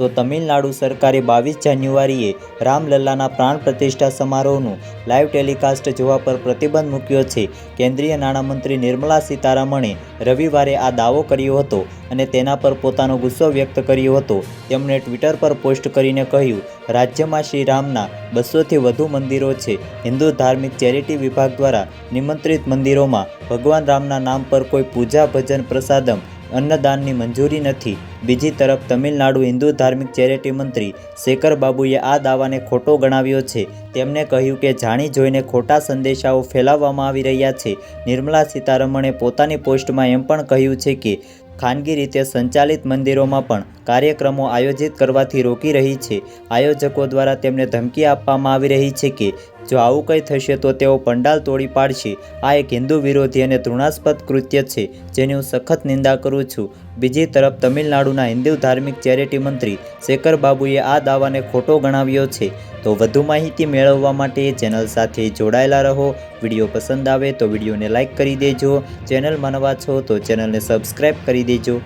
તો તમિલનાડુ સરકારે બાવીસ જાન્યુઆરીએ રામલલ્લાના પ્રાણ પ્રતિષ્ઠા સમારોહનું લાઈવ ટેલિકાસ્ટ જોવા પર પ્રતિબંધ મૂક્યો છે. કેન્દ્રીય નાણામંત્રી નિર્મલા સીતારામણે રવિવારે આ દાવો કર્યો હતો અને તેના પર પોતાનો ગુસ્સો વ્યક્ત કર્યો હતો. તેમણે ટ્વિટર પર પોસ્ટ કરીને કહ્યું, રાજ્યમાં શ્રી રામના બસોથી વધુ મંદિરો છે. હિન્દુ ધાર્મિક ચેરિટી વિભાગ દ્વારા નિમંત્રિત મંદિરોમાં ભગવાન રામના નામ પર કોઈ પૂજા ભજન પ્રસાદમ અન્નદાનની મંજૂરી નથી. બીજી તરફ તમિલનાડુ હિન્દુ ધાર્મિક ચેરિટી મંત્રી શેખર બાબુએ આ દાવાને ખોટો ગણાવ્યો છે. તેમણે કહ્યું કે જાણી જોઈને ખોટા સંદેશાઓ ફેલાવવામાં આવી રહ્યા છે. નિર્મલા સીતારમણે પોતાની પોસ્ટમાં એમ પણ કહ્યું છે કે, ખાનગી રીતે સંચાલિત મંદિરોમાં પણ કાર્યક્રમો આયોજિત કરવાથી રોકી રહી છે. આયોજકો દ્વારા તેમને ધમકી આપવામાં આવી રહી છે કે જો આવું કંઈ થશે તો તેઓ પંડાલ તોડી પાડશે. આ એક હિન્દુ વિરોધી અને ધૃણાસ્પદ કૃત્ય છે, જેની હું સખત નિંદા કરું છું. બીજી તરફ તમિલનાડુના હિન્દુ ધાર્મિક ચેરિટી મંત્રી શેખર બાબુએ આ દાવાને ખોટો ગણાવ્યો છે. તો વધુ માહિતી મેળવવા માટે ચેનલ સાથે જોડાયેલા રહો. વીડિયો પસંદ આવે તો વિડીયોને લાઇક કરી દેજો. ચેનલમાં નવા છો તો ચેનલને સબસ્ક્રાઈબ કરી દેજો.